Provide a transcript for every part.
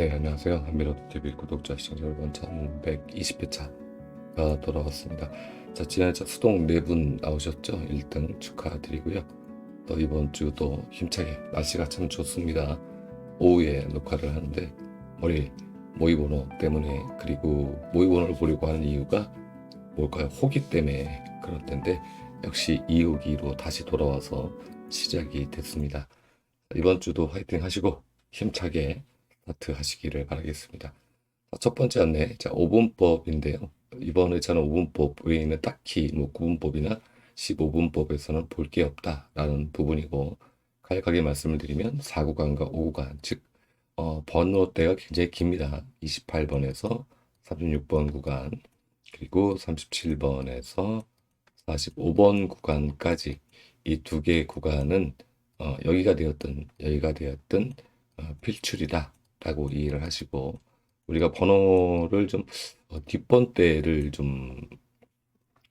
네, 안녕하세요. 한미로드 TV 구독자 시청자 여러분, 1120회차가 돌아왔습니다. 자, 지난주 수동 네분 나오셨죠? 1등 축하드리고요. 또 이번 주도 힘차게 날씨가 참 좋습니다. 오후에 녹화를 하는데 머리 모의번호 때문에 그리고 모의번호를 보려고 하는 이유가 뭘까요? 호기 때문에 그럴 텐데 역시 이호기로 다시 돌아와서 시작이 됐습니다. 이번 주도 화이팅 하시고 힘차게 스타트 하시기를 바라겠습니다. 자, 첫 번째 안내, 자, 5분법인데요. 이번 회차는 5분법 외에는 딱히 뭐 9분법이나 15분법에서는 볼 게 없다라는 부분이고, 간략하게 말씀을 드리면 4구간과 5구간, 즉, 어, 번호대가 굉장히 깁니다. 28번에서 36번 구간, 그리고 37번에서 45번 구간까지 이 두 개의 구간은 어, 여기가 되었든 여기가 되었든 어, 필출이다. 라고 이해를 하시고 우리가 번호를 좀 어, 뒷번대를 좀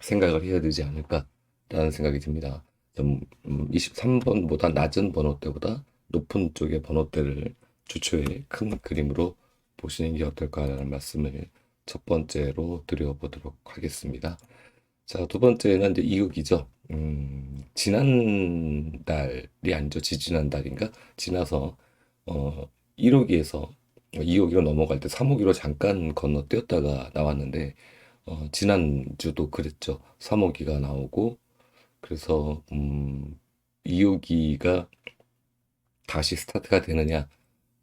생각을 해야 되지 않을까라는 생각이 듭니다. 좀 음, 23번보다 낮은 번호대보다 높은 쪽의 번호대를 주초에 큰 그림으로 보시는 게 어떨까라는 말씀을 첫 번째로 드려보도록 하겠습니다. 자, 두 번째는 이제 이극이죠. 음, 지난 달이 아니죠. 지지난 달인가? 지나서 어, 1호기에서 2호기로 넘어갈 때 3호기로 잠깐 건너뛰었다가 나왔는데 어, 지난주도 그랬죠. 3호기가 나오고 그래서 음, 2호기가 다시 스타트가 되느냐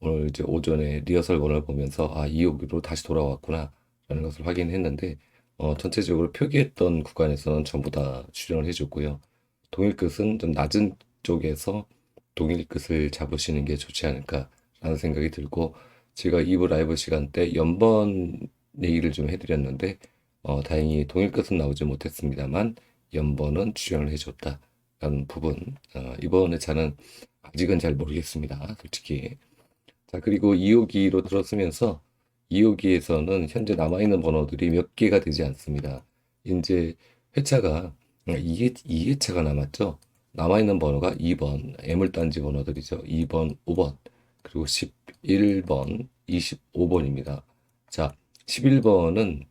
오늘 이제 오전에 리허설본을 보면서 아 2호기로 다시 돌아왔구나 라는 것을 확인했는데 어, 전체적으로 표기했던 구간에서는 전부 다 출연을 해줬고요. 동일 끝은 좀 낮은 쪽에서 동일 끝을 잡으시는 게 좋지 않을까 라는 생각이 들고 제가 2부 라이브 시간 때 연번 얘기를 좀 해드렸는데 어, 다행히 동일 끝은 나오지 못했습니다만 연번은 출연을 해줬다라는 부분 어, 이번 회차는 아직은 잘 모르겠습니다 솔직히. 자 그리고 2호기로 들었으면서 2호기에서는 현재 남아있는 번호들이 몇 개가 되지 않습니다. 이제 회차가 2회, 2회차가 남았죠? 남아있는 번호가 2번, 애물단지 번호들이죠. 2번, 5번, 그리고 11번, 25번입니다. 자, 11번은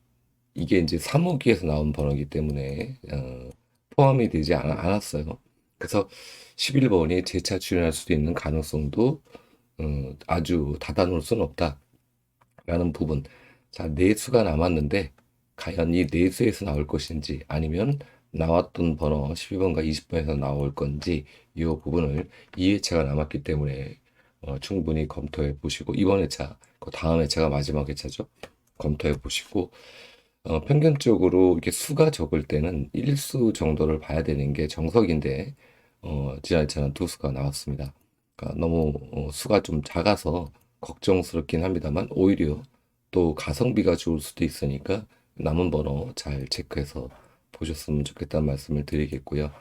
이게 이제 3호기에서 나온 번호이기 때문에 어, 포함이 되지 않, 않았어요. 그래서 11번이 재차 출연할 수도 있는 가능성도 어, 아주 닫아놓을 수는 없다라는 부분. 자, 네 수가 남았는데 과연 이 네 수에서 나올 것인지 아니면 나왔던 번호 12번과 20번에서 나올 건지 이 부분을 2회차가 남았기 때문에 어, 충분히 검토해 보시고 이번 회차, 그 다음 회차가 마지막 회차죠. 검토해 보시고 어, 평균적으로 이렇게 수가 적을 때는 1수 정도를 봐야 되는 게 정석인데 어, 지난 회차는 두 수가 나왔습니다. 그러니까 너무 어, 수가 좀 작아서 걱정스럽긴 합니다만 오히려 또 가성비가 좋을 수도 있으니까 남은 번호 잘 체크해서 보셨으면 좋겠다는 말씀을 드리겠고요.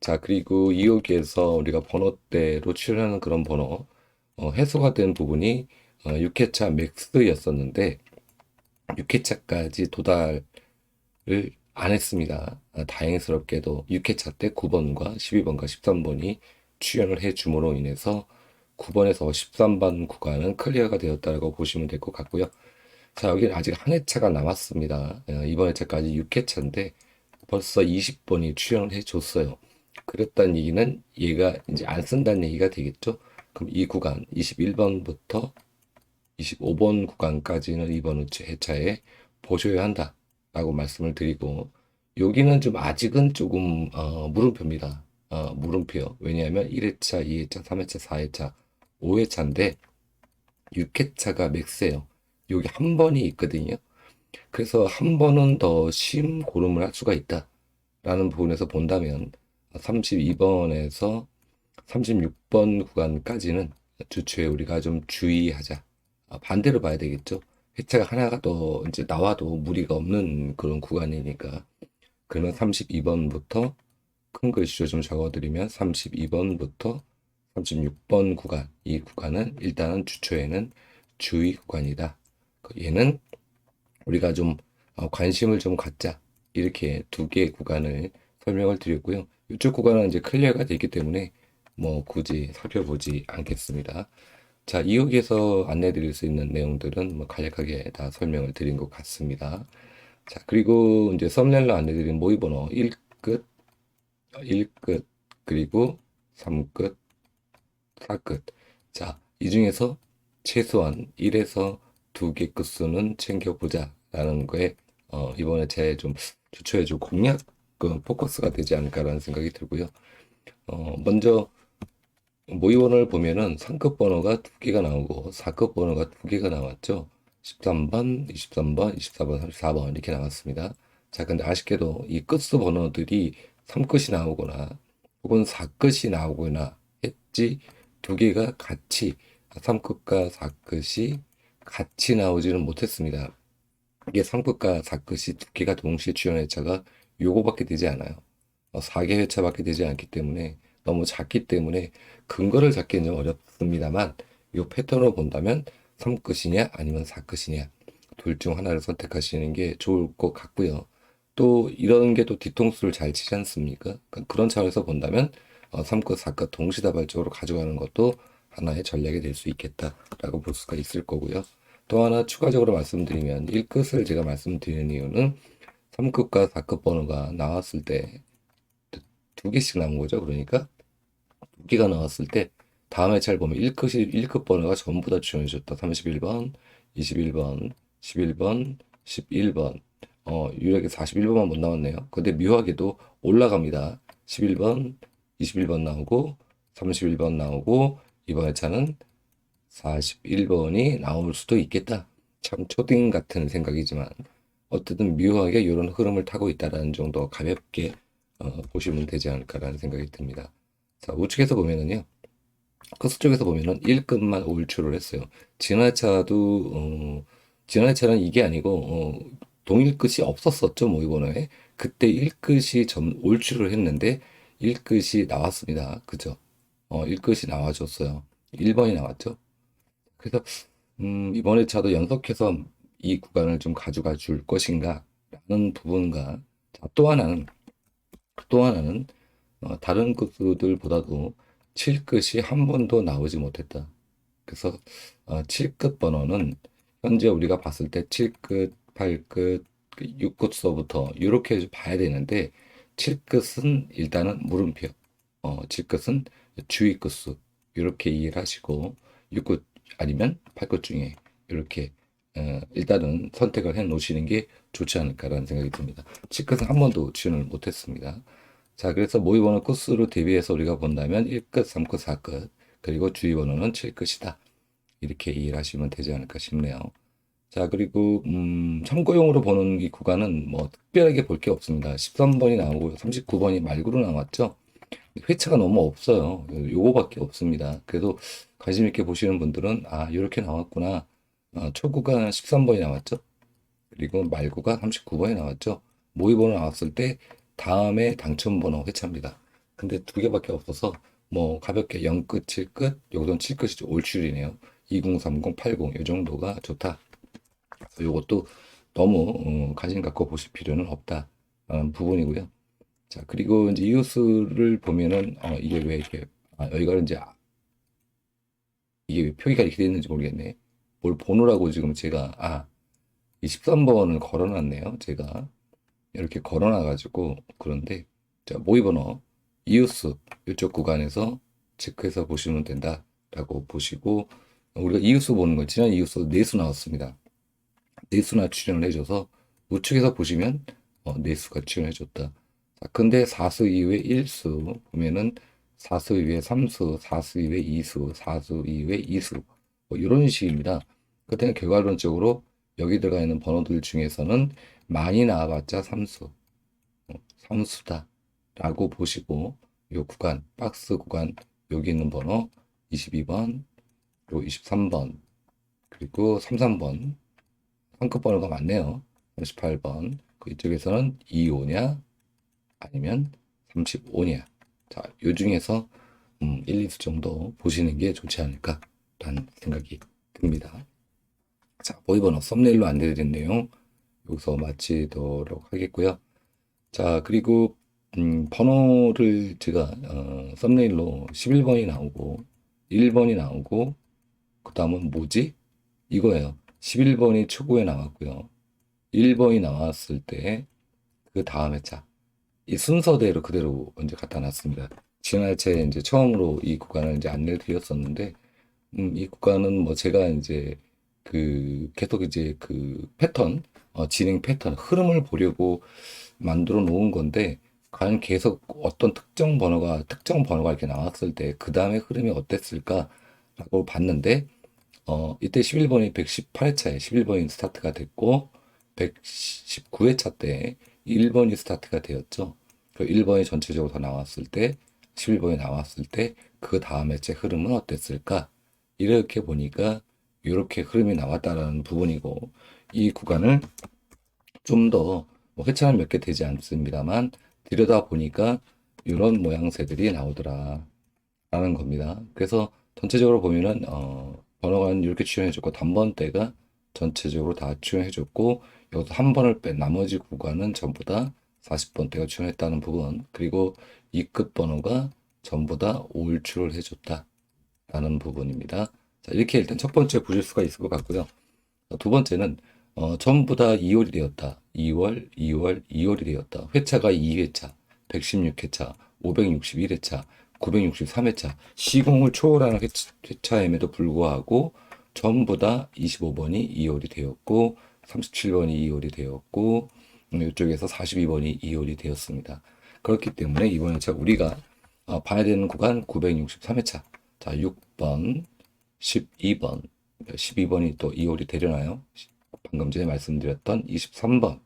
자, 그리고 2호기에서 우리가 번호대로 출연하는 그런 번호, 어, 해소가 된 부분이 어, 6회차 맥스였었는데, 6회차까지 도달을 안 했습니다. 아, 다행스럽게도 6회차 때 9번과 12번과 13번이 출연을 해 줌으로 인해서 9번에서 13번 구간은 클리어가 되었다고 보시면 될 것 같고요. 자, 여기는 아직 한 회차가 남았습니다. 어, 이번 회차까지 6회차인데, 벌써 20번이 출연을 해줬어요. 그랬다는 얘기는 얘가 이제 안 쓴다는 얘기가 되겠죠. 그럼 이 구간 21번부터 25번 구간까지는 이번 회차에 보셔야 한다 라고 말씀을 드리고 여기는 좀 아직은 조금 어, 물음표입니다. 어, 물음표. 왜냐하면 1회차, 2회차, 3회차, 4회차, 5회차인데 6회차가 맥스예요. 여기 한 번이 있거든요. 그래서 한 번은 더 심 고름을 할 수가 있다 라는 부분에서 본다면 32번에서 36번 구간까지는 주초에 우리가 좀 주의하자. 아, 반대로 봐야 되겠죠. 회차가 하나가 더 이제 나와도 무리가 없는 그런 구간이니까 그러면 32번부터 큰 글씨로 좀 적어드리면 32번부터 36번 구간 이 구간은 일단은 주초에는 주의 구간이다. 얘는 우리가 좀 어, 관심을 좀 갖자. 이렇게 두 개의 구간을 설명을 드렸고요. 이쪽 구간은 이제 클리어가 되기 때문에 뭐 굳이 살펴보지 않겠습니다. 자, 이역에서 안내 드릴 수 있는 내용들은 뭐 간략하게 다 설명을 드린 것 같습니다. 자, 그리고 이제 썸네일로 안내 드린 모의 번호 1끝, 1끝, 그리고 3끝, 4끝. 자, 이 중에서 최소한 1에서 2개 끝수는 챙겨보자 라는 거에 어, 이번에 제좀좀 공략 그 포커스가 되지 않을까라는 생각이 들고요. 어, 먼저 모의번호를 보면은 3급 번호가 두 개가 나오고 4급 번호가 두 개가 나왔죠. 13번, 23번, 24번, 34번 이렇게 나왔습니다. 자, 근데 아쉽게도 이 끝수 번호들이 3끝이 나오거나 혹은 4끝이 나오거나 했지 두 개가 같이 3끝과 4끝이 같이 나오지는 못했습니다. 이게 3끝과 4끝이 두 개가 동시에 출현 회차가 요거밖에 되지 않아요. 어, 4개 회차밖에 되지 않기 때문에 너무 작기 때문에 근거를 잡기는 좀 어렵습니다만 이 패턴으로 본다면 3끝이냐 아니면 4끝이냐 둘 중 하나를 선택하시는 게 좋을 것 같고요. 또 이런 게 또 뒤통수를 잘 치지 않습니까? 그러니까 그런 차원에서 본다면 어, 3끝, 4끝 동시다발적으로 가져가는 것도 하나의 전략이 될 수 있겠다라고 볼 수가 있을 거고요. 또 하나 추가적으로 말씀드리면 1끝을 제가 말씀드리는 이유는 3끝과 4끝 번호가 나왔을 때 두 개씩 나온 거죠. 그러니까 두 개가 나왔을 때 다음에 잘 보면 1끝이 1끝 번호가 전부 다 지원해줬다. 31번, 21번, 11번, 11번. 어, 유일하게 41번만 못 나왔네요. 근데 묘하게도 올라갑니다. 11번, 21번 나오고 31번 나오고 이번 회차는 41번이 나올 수도 있겠다. 참 초딩 같은 생각이지만 어쨌든 묘하게 이런 흐름을 타고 있다라는 정도 가볍게 어, 보시면 되지 않을까라는 생각이 듭니다. 자, 우측에서 보면은요. 커스 쪽에서 보면은 1급만 올출을 했어요. 진화차도 어, 진화차는 이게 아니고 어, 동일 끝이 없었었죠 모의번호에 그때 1끝이 점 올출을 했는데 1끝이 나왔습니다. 그죠? 어, 1끝이 나와줬어요. 1번이 나왔죠. 그래서 음, 이번 회차도 연속해서 이 구간을 좀 가져가 줄 것인가 라는 부분과 자, 또 하나는 또 하나는 어, 다른 끝들보다도 7끝이 한 번도 나오지 못했다. 그래서 어, 7끝 번호는 현재 우리가 봤을 때 7끝, 8끝, 6끝서부터 이렇게 봐야 되는데 7끝은 일단은 물음표, 어, 7끝은 주의 끝수 이렇게 이해를 하시고 6끝 아니면 8끝 중에 이렇게 어, 일단은 선택을 해 놓으시는 게 좋지 않을까라는 생각이 듭니다. 7끝은 한 번도 지원을 못했습니다. 자, 그래서 모의번호 끝수로 대비해서 우리가 본다면 1끝, 3끝, 4끝, 그리고 주의번호는 7끝이다. 이렇게 이해를 하시면 되지 않을까 싶네요. 자, 그리고, 음, 참고용으로 보는 이 구간은 뭐 특별하게 볼 게 없습니다. 13번이 나오고 39번이 말구로 나왔죠. 회차가 너무 없어요. 요거밖에 없습니다. 그래도 관심 있게 보시는 분들은, 아, 이렇게 나왔구나. 어, 초구가 13번이 나왔죠. 그리고 말구가 39번이 나왔죠. 모의번호 나왔을 때 다음에 당첨번호 회차입니다. 근데 두 개밖에 없어서 뭐 가볍게 0끝, 7끝, 요건 7끝이 올출이네요. 20, 30, 80, 이 정도가 좋다. 요것도 너무 어, 관심 갖고 보실 필요는 없다. 어, 부분이고요. 자, 그리고 이제 이웃수를 보면은 어, 이게 왜 이렇게 아, 여기가 이제 아- 이게 왜 표기가 이렇게 되어 있는지 모르겠네. 뭘 보느라고 지금 제가 아, 이 13번을 걸어놨네요. 제가 이렇게 걸어놔가지고 그런데 자 모의번호 이웃수 이쪽 구간에서 체크해서 보시면 된다라고 보시고 우리가 이웃수 보는 거 지난 이웃수 네수 나왔습니다. 네수나 출연을 해줘서 우측에서 보시면 어, 네수가 출연해줬다. 자, 근데 4수 이외 1수 보면은 4수 이외 3수, 4수 이외 2수, 4수 이외 2수 뭐 이런 식입니다. 그때는 결과론적으로 여기 들어가 있는 번호들 중에서는 많이 나와봤자 3수, 어, 3수다 라고 보시고 요 구간, 박스 구간 여기 있는 번호 22번, 요 23번, 그리고 33번, 상급 번호가 많네요. 38번, 그 이쪽에서는 25냐 아니면 35냐. 자, 요 중에서 음, 1, 2수 정도 보시는 게 좋지 않을까라는 생각이 듭니다. 자, 모의번호 썸네일로 안내드린 내용 여기서 마치도록 하겠고요. 자, 그리고 음, 번호를 제가 어, 썸네일로 11번이 나오고 1번이 나오고 그 다음은 뭐지? 이거예요. 11번이 초구에 나왔고요. 1번이 나왔을 때 그 다음 회차. 이 순서대로 그대로 이제 갖다 놨습니다. 지난 회차에 이제 처음으로 이 구간을 이제 안내를 드렸었는데, 음, 이 구간은 뭐 제가 이제 그 계속 이제 그 패턴, 어, 진행 패턴, 흐름을 보려고 만들어 놓은 건데, 과연 계속 어떤 특정 번호가, 특정 번호가 이렇게 나왔을 때, 그 다음에 흐름이 어땠을까라고 봤는데, 어, 이때 11번이 118회차에 11번이 스타트가 됐고, 119회차 때 1번이 스타트가 되었죠. 그 1번이 전체적으로 다 나왔을 때, 11번이 나왔을 때, 그 다음 회차 흐름은 어땠을까? 이렇게 보니까, 이렇게 흐름이 나왔다라는 부분이고, 이 구간을 좀 더, 뭐 회차는 몇 개 되지 않습니다만, 들여다 보니까, 이런 모양새들이 나오더라. 라는 겁니다. 그래서 전체적으로 보면은, 어, 번호가는 이렇게 출연해줬고, 단번대가 전체적으로 다 출연해줬고, 여기서 한 번을 뺀 나머지 구간은 전부 다 40번대가 출연했다는 부분, 그리고 이끝 번호가 전부 다 올출을 해줬다 라는 부분입니다. 자, 이렇게 일단 첫 번째 보실 수가 있을 것 같고요. 자, 두 번째는, 어, 전부 다 2월이 되었다. 2월, 2월, 2월이 되었다. 회차가 2회차, 116회차, 561회차, 963회차, 시공을 초월하는 회차, 회차임에도 불구하고 전부 다 25번이 2월이 되었고, 37번이 2월이 되었고, 음, 이쪽에서 42번이 2월이 되었습니다. 그렇기 때문에 이번 회차 우리가 어, 봐야 되는 구간 963회차. 자, 6번, 12번, 12번이 또 2월이 되려나요? 방금 전에 말씀드렸던 23번,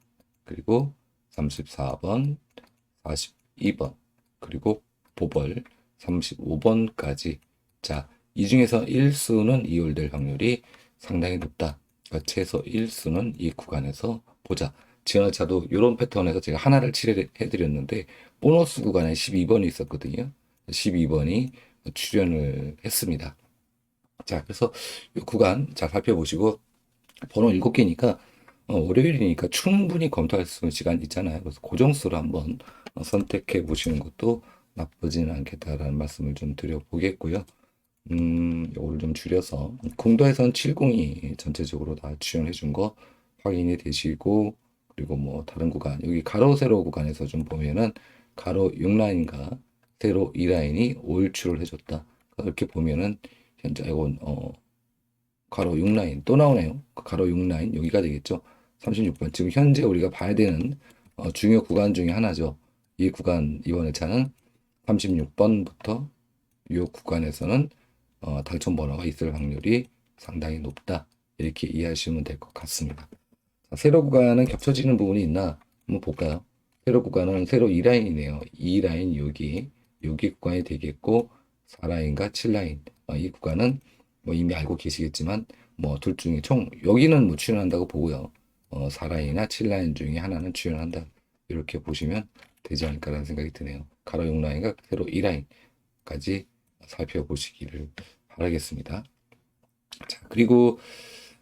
그리고 34번, 42번, 그리고 보벌 35번까지. 자, 이 중에서 1수는 2월 될 확률이 상당히 높다. 그러니까 최소 1수는 이 구간에서 보자. 지난차도 이런 패턴에서 제가 하나를 칠해드렸는데 보너스 구간에 12번이 있었거든요. 12번이 출연을 했습니다. 자, 그래서 이 구간 잘 살펴보시고 번호 7개니까 어, 월요일이니까 충분히 검토할 수 있는 시간 있잖아요. 그래서 고정수로 한번 어, 선택해 보시는 것도 나쁘지는 않겠다라는 말씀을 좀 드려보겠고요. 음, 이걸 좀 줄여서 공도에선 70이 전체적으로 다 지원해 준 거 확인이 되시고 그리고 뭐 다른 구간 여기 가로 세로 구간에서 좀 보면은 가로 6라인과 세로 2라인이 올출을 해줬다. 이렇게 보면은 현재 이건 어 가로 6라인 또 나오네요. 그 가로 6라인 여기가 되겠죠. 36번 지금 현재 우리가 봐야 되는 어, 중요 구간 중에 하나죠. 이 구간 이번 회차는 36번부터 이 구간에서는 어, 당첨 번호가 있을 확률이 상당히 높다. 이렇게 이해하시면 될 것 같습니다. 자, 세로 구간은 겹쳐지는 부분이 있나 한번 볼까요? 세로 구간은 세로 2라인이네요. 2라인 여기 여기 구간이 되겠고 4라인과 7라인 어, 이 구간은 뭐 이미 알고 계시겠지만 뭐 둘 중에 총 여기는 뭐 출연한다고 보고요. 어, 4라인이나 7라인 중에 하나는 출연한다. 이렇게 보시면 되지 않을까라는 생각이 드네요. 가로 6라인과 세로 2라인까지 살펴보시기를 바라겠습니다. 자, 그리고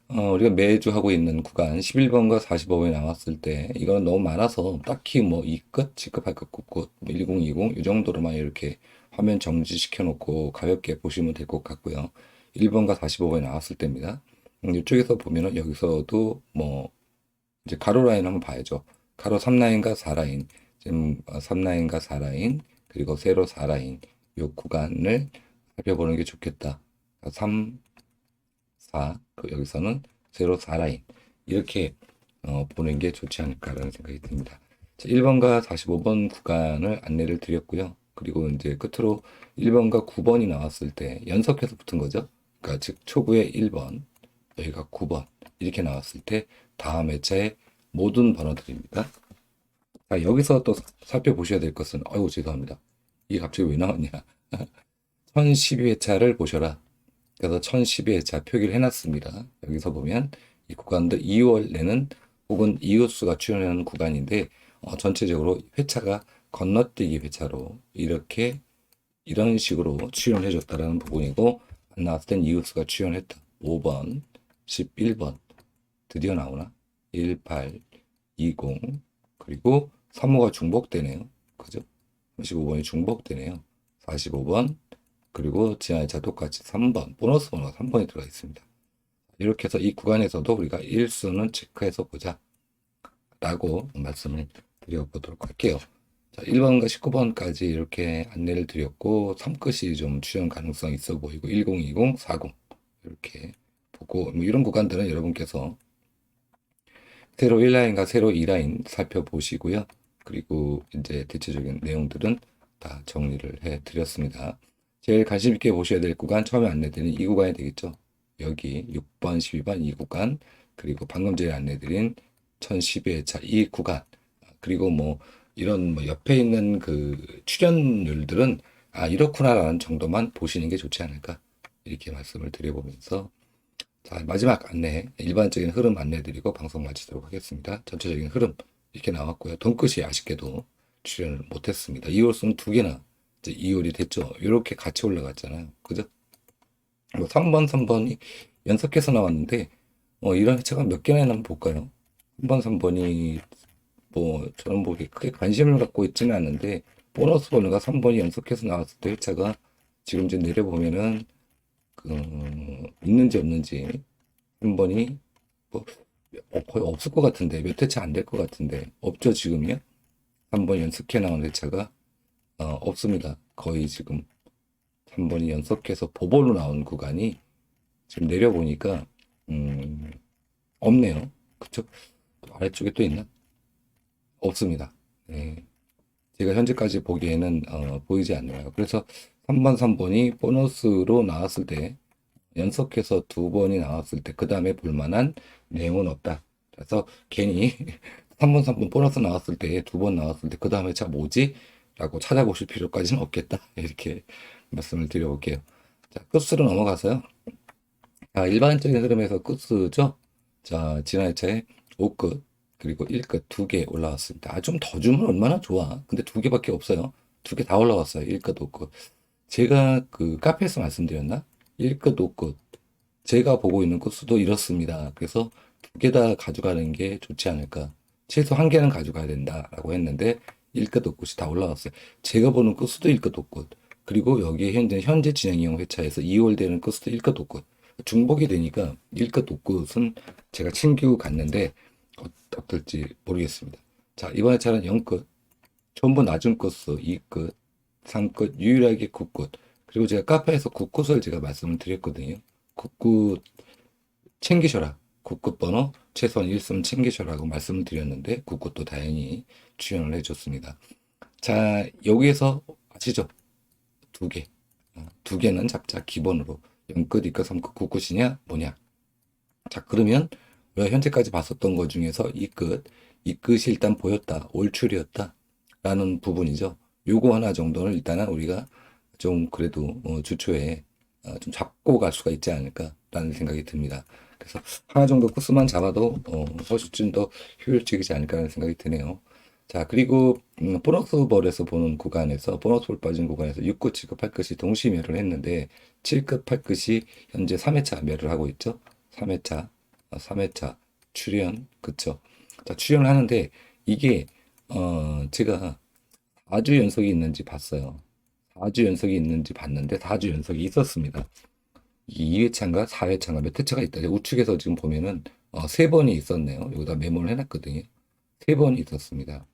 어, 우리가 매주 하고 있는 구간 11번과 45번이 나왔을 때 이거는 너무 많아서 딱히 뭐 이끝, 지급할 것 없고 1020, 이 정도로만 이렇게 화면 정지시켜 놓고 가볍게 보시면 될 것 같고요. 1번과 45번이 나왔을 때입니다. 음, 이쪽에서 보면은 여기서도 뭐 이제 가로 라인 한번 봐야죠. 가로 3라인과 4라인, 지금 3라인과 4라인, 그리고 세로 4라인 이 구간을 살펴보는 게 좋겠다. 3, 4, 그 여기서는 세로 4라인 이렇게 어, 보는 게 좋지 않을까라는 생각이 듭니다. 자, 1번과 45번 구간을 안내를 드렸고요. 그리고 이제 끝으로 1번과 9번이 나왔을 때 연속해서 붙은 거죠. 그러니까 즉 초구에 1번, 여기가 9번 이렇게 나왔을 때 다음 회차의 모든 번호들입니다. 자, 여기서 또 살펴보셔야 될 것은 아이고 죄송합니다. 이게 갑자기 왜 나왔냐? 1012회차를 보셔라. 그래서 1012회차 표기를 해놨습니다. 여기서 보면 이 구간도 2월 내는 혹은 이웃수가 출연하는 구간인데 어, 전체적으로 회차가 건너뛰기 회차로 이렇게 이런 식으로 출연해 줬다라는 부분이고 안 나왔을 땐 이웃수가 출연했다. 5번, 11번 드디어 나오나? 18, 20 그리고 3호가 중복되네요. 그죠? 35번이 중복되네요. 45번, 그리고 지하차 똑같이 3번, 보너스 번호가 3번이 들어가 있습니다. 이렇게 해서 이 구간에서도 우리가 1수는 체크해서 보자. 라고 말씀을 드려보도록 할게요. 자, 1번과 19번까지 이렇게 안내를 드렸고, 3끝이 좀 출현 가능성이 있어 보이고, 1020, 40. 이렇게 보고, 뭐 이런 구간들은 여러분께서 세로 1라인과 세로 2라인 살펴보시고요. 그리고 이제 대체적인 내용들은 다 정리를 해 드렸습니다. 제일 관심 있게 보셔야 될 구간, 처음에 안내드린 이 구간이 되겠죠. 여기 6번, 12번 이 구간, 그리고 방금 전에 안내드린 1012회차 이 구간, 그리고 뭐 이런 뭐 옆에 있는 그 출연율들은 아, 이렇구나라는 정도만 보시는 게 좋지 않을까. 이렇게 말씀을 드려보면서 자, 마지막 안내, 일반적인 흐름 안내드리고 방송 마치도록 하겠습니다. 전체적인 흐름 이렇게 나왔고요. 돈끝이 아쉽게도 출연을 못했습니다. 2월수는 두 개나 이제 2월이 됐죠. 이렇게 같이 올라갔잖아요. 그죠? 뭐 3번, 3번이 연속해서 나왔는데 어, 이런 회차가 몇 개나 한번 볼까요? 3번, 3번이 뭐 저는 뭐 크게 관심을 갖고 있지는 않는데 보너스 번호가 3번이 연속해서 나왔을 때 회차가 지금 이제 내려보면은 그 있는지 없는지 3번이 뭐 어, 거의 없을 것 같은데 몇 회차 안 될 것 같은데 없죠 지금이요? 3번 연속해 나온 회차가 어, 없습니다. 거의 지금 3번이 연속해서 보볼로 나온 구간이 지금 내려보니까 음, 없네요. 그쵸? 아래쪽에 또 있나? 없습니다. 네. 제가 현재까지 보기에는 어, 보이지 않네요. 그래서 3번, 3번이 보너스로 나왔을 때 연속해서 두 번이 나왔을 때 그 다음에 볼만한 내용은 없다. 그래서 괜히 3번, 3번 보너스 나왔을 때 두 번 나왔을 때 그 다음에 자 뭐지? 라고 찾아보실 필요까지는 없겠다. 이렇게 말씀을 드려볼게요. 자, 끝으로 넘어가서요. 자, 일반적인 흐름에서 끝이죠. 자, 지난 회차에 5끝, 그리고 1끝 두개 올라왔습니다. 아, 좀 더 주면 얼마나 좋아. 근데 두 개밖에 없어요. 두 개 다 올라왔어요. 1끝, 5끝. 제가 그 카페에서 말씀드렸나? 1끝, 5끝. 제가 보고 있는 끝수도 이렇습니다. 그래서 두 개 다 가져가는 게 좋지 않을까. 최소 한 개는 가져가야 된다라고 했는데 1끝, 5끝이 다 올라왔어요. 제가 보는 끝수도 1끝, 5끝. 그리고 여기 현재, 현재 진행형 회차에서 2월 되는 끝수도 1끝, 5끝. 중복이 되니까 1끝, 5끝은 제가 챙기고 갔는데 어, 어떨지 모르겠습니다. 자, 이번 회차는 0끝. 전부 낮은 끝수 2끝, 3끝, 유일하게 9끝. 그리고 제가 카페에서 9끝을 제가 말씀을 드렸거든요. 9끝 챙기셔라. 9끝 번호 최소한 1승 챙기셔라고 말씀을 드렸는데 9끝도 다행히 출연을 해줬습니다. 자, 여기에서 아시죠? 두 개. 어, 두 개는 잡자 기본으로 0끝, 2끝, 3끝, 9끝이냐 뭐냐. 자, 그러면 우리가 현재까지 봤었던 것 중에서 이 끝, 이 끝이 일단 보였다, 올출이었다, 라는 부분이죠. 요거 하나 정도는 일단은 우리가 좀 그래도 어, 주초에 어, 좀 잡고 갈 수가 있지 않을까라는 생각이 듭니다. 그래서 하나 정도 코스만 잡아도 어, 훨씬 더 효율적이지 않을까라는 생각이 드네요. 자, 그리고 음, 보너스 볼에서 보는 구간에서 보너스 볼 빠진 구간에서 6끝, 7끝, 8끝이 동시 매를 했는데 7끝, 8끝이 현재 3회차 매를 하고 있죠. 3회차, 3회차 출연, 그쵸. 자, 출연을 하는데 이게 어, 제가 4주 연속이 있는지 봤어요. 4주 연속이 있는지 봤는데 4주 연속이 있었습니다. 이 2회차인가 4회차인가 몇 회차가 있다. 우측에서 지금 보면은 어, 3번이 있었네요. 여기다 메모를 해놨거든요. 3번이 있었습니다.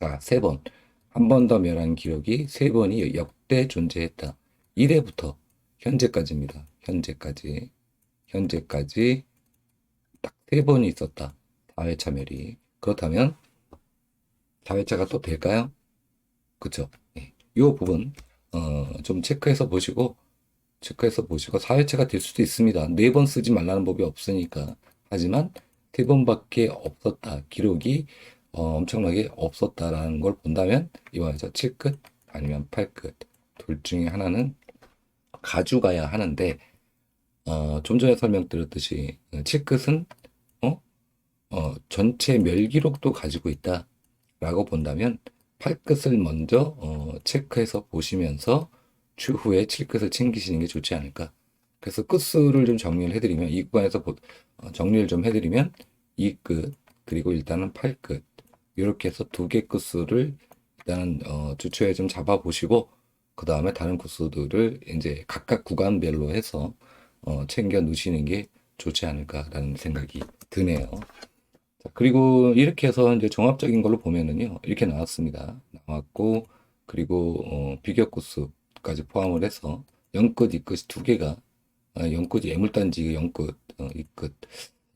자, 3번. 한 번 더 멸한 기록이 3번이 역대 존재했다. 1회부터 현재까지입니다. 현재까지. 현재까지 딱 3번이 있었다. 4회차 멸이. 그렇다면 4회차가 또 될까요? 그쵸? 예. 이 부분 어, 좀 체크해서 보시고 체크해서 보시고 4회차가 될 수도 있습니다. 네 번 쓰지 말라는 법이 없으니까. 하지만 세 번밖에 없었다. 기록이 어, 엄청나게 없었다라는 걸 본다면 이번 회차 7끝 아니면 8끝 둘 중에 하나는 가져가야 하는데 어, 좀 전에 설명드렸듯이 7끝은 어? 어, 전체 멸 기록도 가지고 있다라고 본다면 8끝을 먼저 어, 체크해서 보시면서 추후에 7끝을 챙기시는 게 좋지 않을까. 그래서 끝수를 좀 정리를 해드리면 이 구간에서 보- 어, 정리를 좀 해드리면 2끝 그리고 일단은 8끝 이렇게 해서 두 개 끝수를 일단은 어, 주초에 좀 잡아 보시고 그 다음에 다른 코스들을 이제 각각 구간별로 해서 어, 챙겨 놓으시는 게 좋지 않을까라는 생각이 드네요. 자, 그리고 이렇게 해서 이제 종합적인 걸로 보면은요, 이렇게 나왔습니다. 나왔고, 그리고 어, 비교 코스까지 포함을 해서 영끝, 이끝이 두 개가 아, 영끝이 애물단지 영끝, 어, 이끝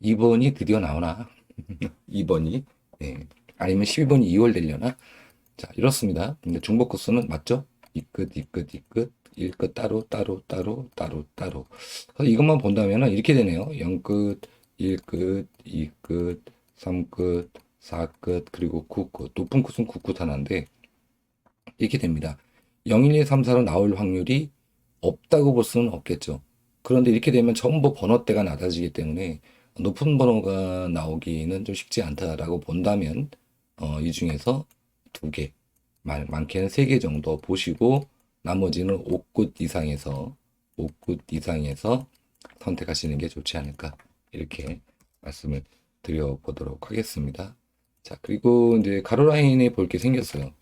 2번이 드디어 나오나? 2번이 네. 아니면 12번이 2월 되려나? 자, 이렇습니다. 근데 중복 코스는 맞죠? 이끝, 이끝, 이끝, 1끝 따로, 따로, 따로, 따로, 따로. 이것만 본다면은 이렇게 되네요. 0끝, 1끝, 2끝, 3끝, 4끝, 그리고 9끝. 높은 끝은 9끝 하나인데, 이렇게 됩니다. 0, 1, 2, 3, 4로 나올 확률이 없다고 볼 수는 없겠죠. 그런데 이렇게 되면 전부 번호대가 낮아지기 때문에 높은 번호가 나오기는 좀 쉽지 않다라고 본다면, 어, 이 중에서 두 개, 많, 많게는 세 개 정도 보시고, 나머지는 5끝 이상에서, 5끝 이상에서 선택하시는 게 좋지 않을까. 이렇게 말씀을 드려보도록 하겠습니다. 자, 그리고 이제 가로라인에 볼 게 생겼어요.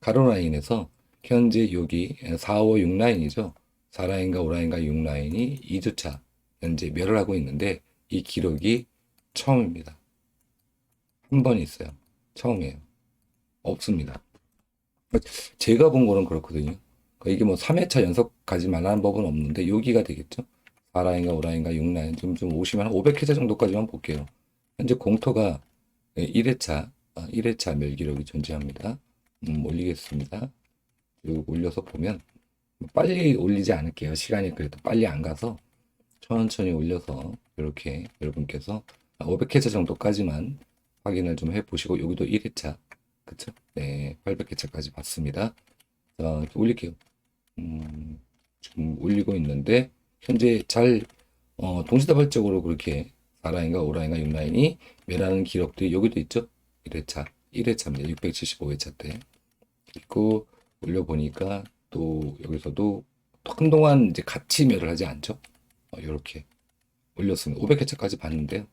가로라인에서 현재 여기 4, 5, 6 라인이죠. 4라인과 5라인과 6 라인이 2주차 현재 멸을 하고 있는데 이 기록이 처음입니다. 한 번 있어요. 처음이에요. 없습니다. 제가 본 거는 그렇거든요. 그러니까 이게 뭐 3회차 연속 가지 말라는 법은 없는데 여기가 되겠죠. 4라인과 5라인과 6라인 좀, 좀 오시면 한 500회차 정도까지만 볼게요. 현재 공토가 1회차, 1회차 멸기록이 존재합니다. 음, 올리겠습니다. 쭉 올려서 보면 빨리 올리지 않을게요. 시간이 그래도 빨리 안 가서 천천히 올려서 이렇게 여러분께서 500회차 정도까지만 확인을 좀 해보시고 여기도 1회차 그쵸? 네, 800회차까지 봤습니다. 자, 올릴게요. 음, 지금 올리고 있는데 현재 잘 어, 동시다발적으로 그렇게 4라인과 5라인과 6라인이 매라는 기록들이 여기도 있죠? 1회차, 1회차입니다. 675회차 때. 있고 올려보니까 또 여기서도 한동안 이제 같이 멸을 하지 않죠? 어, 이렇게 올렸습니다. 500회차까지 봤는데요.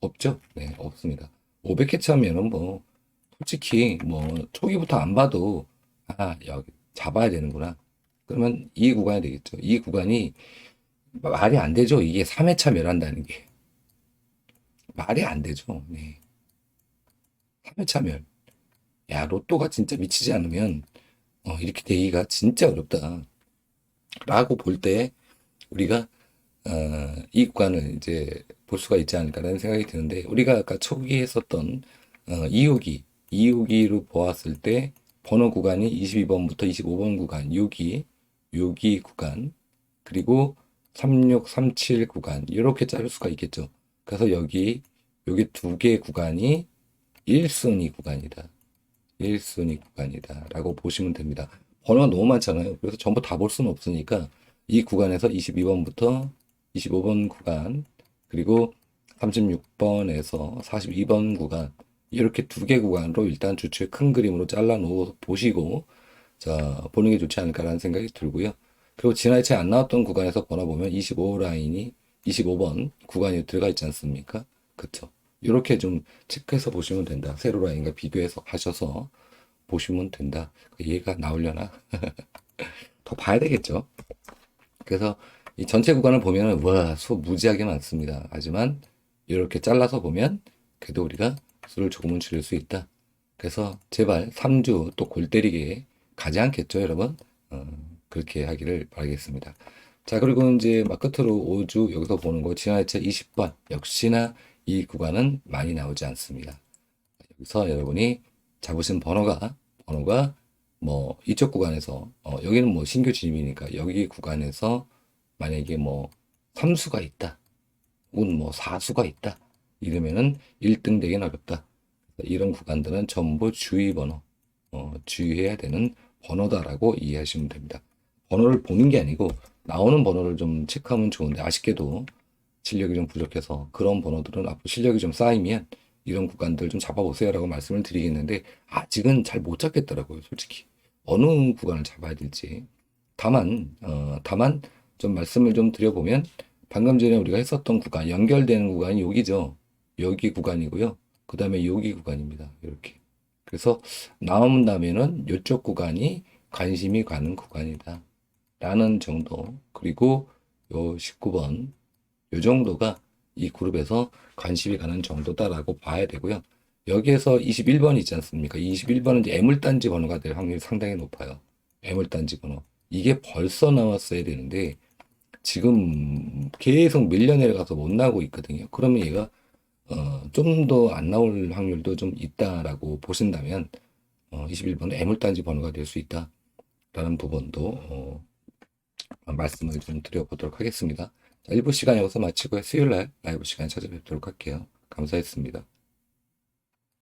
없죠? 네, 없습니다. 500회차면은 뭐 솔직히 뭐 초기부터 안 봐도 아 여기 잡아야 되는구나. 그러면 이 구간이 되겠죠. 이 구간이 말이 안 되죠. 이게 3회차 멸한다는 게 말이 안 되죠. 네. 3회차 멸. 야 로또가 진짜 미치지 않으면 어, 이렇게 되기가 진짜 어렵다. 라고 볼 때 우리가 어, 이 구간을 이제 볼 수가 있지 않을까라는 생각이 드는데 우리가 아까 초기에 했었던 어, 2호기 2호기로 보았을 때 번호 구간이 22번부터 25번 구간 6기 6기 구간 그리고 36, 37 구간 이렇게 자를 수가 있겠죠. 그래서 여기 여기 두 개의 구간이 1순위 구간이다. 1순위 구간이다. 라고 보시면 됩니다. 번호가 너무 많잖아요. 그래서 전부 다 볼 수는 없으니까 이 구간에서 22번부터 25번 구간 그리고 36번에서 42번 구간 이렇게 두 개 구간으로 일단 주추의 큰 그림으로 잘라 놓아 보시고 자 보는 게 좋지 않을까라는 생각이 들고요. 그리고 지난해에 안 나왔던 구간에서 번호 보면 25 라인이 25번 구간이 들어가 있지 않습니까? 그쵸? 이렇게 좀 체크해서 보시면 된다. 세로 라인과 비교해서 하셔서 보시면 된다. 얘가 나오려나? 더 봐야 되겠죠. 그래서 이 전체 구간을 보면은 와, 수 무지하게 많습니다. 하지만 이렇게 잘라서 보면 그래도 우리가 수를 조금은 줄일 수 있다. 그래서 제발 3주 또 골 때리게 가지 않겠죠, 여러분? 어, 그렇게 하기를 바라겠습니다. 자, 그리고 이제 막 끝으로 5주 여기서 보는 거 지난해차 20번 역시나 이 구간은 많이 나오지 않습니다. 여기서 여러분이 잡으신 번호가 번호가 뭐 이쪽 구간에서 어, 여기는 뭐 신규 진입이니까 여기 구간에서 만약에 뭐 3수가 있다 혹은 뭐 4수가 있다 이러면은 1등 되긴 어렵다. 이런 구간들은 전부 주의 번호 어, 주의해야 되는 번호다라고 이해하시면 됩니다. 번호를 보는 게 아니고 나오는 번호를 좀 체크하면 좋은데 아쉽게도 실력이 좀 부족해서 그런 번호들은 앞으로 실력이 좀 쌓이면 이런 구간들 좀 잡아보세요라고 말씀을 드리겠는데 아직은 잘 못 잡겠더라고요, 솔직히. 어느 구간을 잡아야 될지. 다만, 어, 다만 좀 말씀을 좀 드려보면 방금 전에 우리가 했었던 구간, 연결되는 구간이 여기죠. 여기 구간이고요. 그 다음에 여기 구간입니다. 이렇게. 그래서 나온다면은 이쪽 구간이 관심이 가는 구간이다. 라는 정도. 그리고 요 19번, 요 정도가 이 그룹에서 관심이 가는 정도다라고 봐야 되고요. 여기에서 21번 있지 않습니까? 21번은 이제 애물단지 번호가 될 확률이 상당히 높아요. 애물단지 번호. 이게 벌써 나왔어야 되는데, 지금 계속 밀려 내려가서 못 나오고 있거든요. 그러면 얘가, 어, 좀 더 안 나올 확률도 좀 있다라고 보신다면, 어, 21번은 애물단지 번호가 될 수 있다. 라는 부분도, 어, 말씀을 좀 드려보도록 하겠습니다. 자, 1부 시간 여기서 마치고요. 수요일 날 라이브 시간 찾아뵙도록 할게요. 감사했습니다.